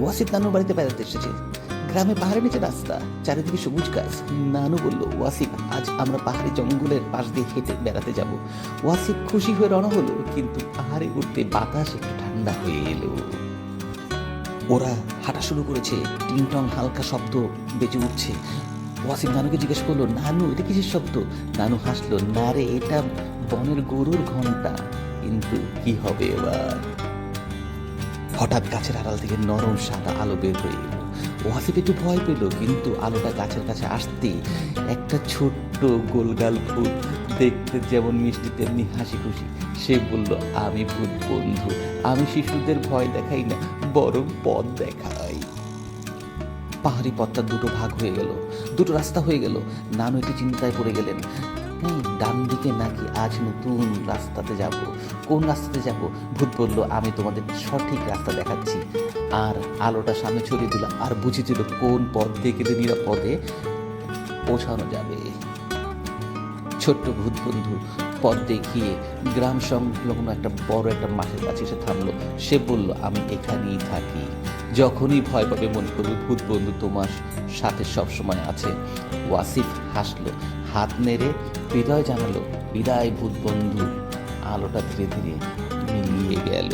ওয়াসিফ নানুর বাড়িতে বেড়াতে এসেছে। গ্রামে পাহাড়ের নিচে রাস্তা, চারিদিকে সবুজ গাছ। নানু বলল ওয়াসিফ আজ আমরা পাহাড়ি জঙ্গলের পাশ দিয়ে হেঁটে বেড়াতে যাব। ওয়াসিফ খুশি হয়ে রওনা হলো, কিন্তু পাহাড়ে উঠতে বাতাস একটু ঠান্ডা হয়ে এলো। ওরা হাঁটা শুরু করেছে। টিংটং হালকা শব্দ বেজে উঠছে। ওয়াসিম নানুকে জিজ্ঞেস করল, নানু, এটা কিসের শব্দ? নানু হাসলো, না রে, এটা বনের গরুর ঘণ্টা। কিন্তু কি হবে এবার? হঠাৎ গাছের আড়াল থেকে নরম সাদা আলো বের হয়ে এলো। ওয়াসিফ একটু ভয় পেল, কিন্তু আলোটা গাছের কাছে আসতেই একটা ছোট্ট গোলগাল ভূত দেখতে যেমন মিষ্টি, তেমনি হাসি খুশি সে বলল, আমি ভূত বন্ধু, আমি শিশুদের ভয় দেখাই না, বরং পথ দেখাই। পাহাড়ি পথটা দুটো ভাগ হয়ে গেল, দুটো রাস্তা হয়ে গেল। নানু একটি চিন্তায় পড়ে গেলেন। "হুম, ডান দিকে নাকি আজ নতুন রাস্তাতে যাব? কোন রাস্তাতে যাব? ভূত বলল আমি তোমাদের সঠিক রাস্তা দেখাচ্ছি। আর আলোটা সামনে ছড়িয়ে দিল আর বুঝে দিল কোন পথ দিয়ে গেলে নিরাপদে পৌঁছানো যাবে। ছোট্ট ভূত বন্ধু পথ দেখিয়ে গ্রাম সংলগ্ন একটা বড় একটা মাঠের কাছে এসে থামলো। সে বলল আমি এখানেই থাকি। যখনই ভয় পাবে মনে করবে ভূত বন্ধু তোমার সাথে সবসময় আছে। ওয়াসিফ হাসলো হাত নেড়ে হৃদয় জানালো। বিদায় ভূত বন্ধু। আলোটা ধীরে ধীরে মিলিয়ে গেল।